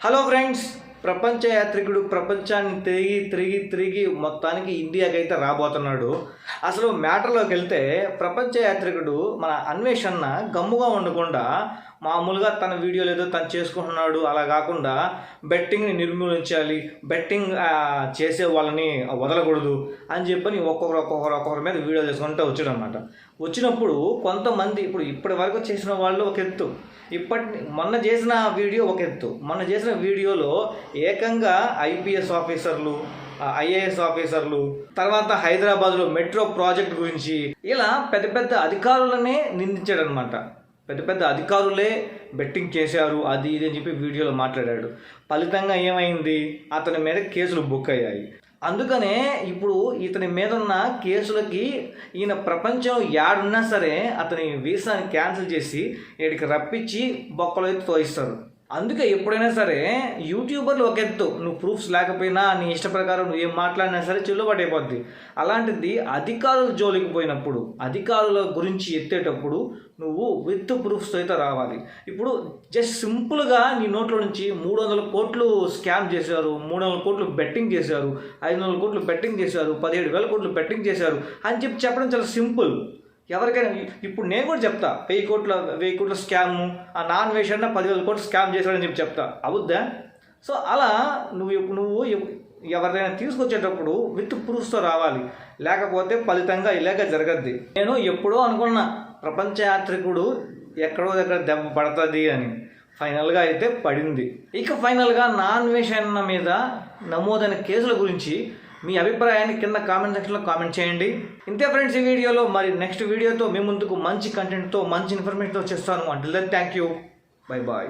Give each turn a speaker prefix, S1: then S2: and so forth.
S1: Hello friends ప్రపంచ యాత్రికుడు ప్రపంచాన్ని తిరిగి తిరిగి తిరిగి మొత్తానికి ఇండియాకి అయితే రాబోతున్నాడు. అసలు మ్యాటర్లోకి వెళ్తే ప్రపంచ యాత్రికుడు మన అన్వేషణ గమ్ముగా ఉండకుండా మామూలుగా తన వీడియోలు ఏదో తను చేసుకుంటున్నాడు. అలా కాకుండా బెట్టింగ్ని నిర్మూలించాలి బెట్టింగ్ చేసే వాళ్ళని వదలకూడదు అని చెప్పని ఒక్కొక్కరు ఒక్కొక్కరు ఒక్కొక్కరి మీద వీడియో చేసుకుంటూ వచ్చాడు అనమాట వచ్చినప్పుడు కొంతమంది ఇప్పుడు ఇప్పటి వరకు చేసిన వాళ్ళు ఒక ఎత్తు. ఇప్పటి మొన్న చేసిన వీడియో ఒక ఎత్తు. మొన్న చేసిన వీడియోలో ఏకంగా ఐపీఎస్ ఆఫీసర్లు ఐఏఎస్ ఆఫీసర్లు తర్వాత హైదరాబాద్లో మెట్రో ప్రాజెక్ట్ గురించి ఇలా పెద్ద పెద్ద అధికారులనే నిందించాడు అనమాట పెద్ద పెద్ద అధికారులే బెట్టింగ్ చేశారు అది ఇది అని చెప్పి వీడియోలో మాట్లాడాడు. ఫలితంగా ఏమైంది? అతని మీద కేసులు బుక్ అయ్యాయి. అందుకనే ఇప్పుడు ఇతని మీద ఉన్న కేసులకి ఈయన ప్రపంచం యాడున్నా సరే అతని వీసాని క్యాన్సిల్ చేసి వీడికి రప్పించి బొక్కలు అయితే తోయిస్తారు. అందుకే ఎప్పుడైనా సరే యూట్యూబర్లు ఒక ఎత్తు. నువ్వు ప్రూఫ్స్ లేకపోయినా నీ ఇష్ట ప్రకారం నువ్వు ఏం మాట్లాడినా సరే చెల్లుబాటు అయిపోద్ది అలాంటిది అధికారుల జోలికి పోయినప్పుడు అధికారుల గురించి ఎత్తేటప్పుడు నువ్వు విత్ ప్రూఫ్స్ అయితే రావాలి. ఇప్పుడు జస్ట్ సింపుల్గా నీ నోట్లో నుంచి మూడు వందల కోట్లు స్కామ్ చేశారు మూడు వందల కోట్లు బెట్టింగ్ చేశారు ఐదు వందల కోట్లు బెట్టింగ్ చేశారు పదిహేడు వేల కోట్లు బెట్టింగ్ చేశారు అని చెప్పి చెప్పడం చాలా సింపుల్. ఎవరికైనా ఇప్పుడు నేను కూడా చెప్తా వెయ్యి కోట్ల వెయ్యి కోట్ల స్కామ్ ఆ నాన్ వేషన్న అన్న పదివేల కోట్లు స్కామ్ చేశాడని చెప్పి చెప్తా. అవుద్దా? సో అలా నువ్వు నువ్వు ఎవరిదైనా ఎవరినైనా తీసుకొచ్చేటప్పుడు విత్ ప్రూఫ్స్తో రావాలి. లేకపోతే ఫలితంగా ఇలాగ జరగద్ది. నేను ఎప్పుడో అనుకున్నా ప్రపంచ యాత్రికుడు ఎక్కడో దగ్గర దెబ్బ పడుతుంది అని. ఫైనల్గా అయితే పడింది. ఇక ఫైనల్గా నాన్ వేషన్న అన్న మీద నమోదైన కేసుల గురించి మీ అభిప్రాయాన్ని కింద కామెంట్ సెక్షన్లో కామెంట్ చేయండి. ఇంతే ఫ్రెండ్స్ ఈ వీడియోలో మరి నెక్స్ట్ వీడియోతో మీ ముందుకు మంచి కంటెంట్తో మంచి ఇన్ఫర్మేషన్తో చేస్తాను అంటే థ్యాంక్ యూ బై బాయ్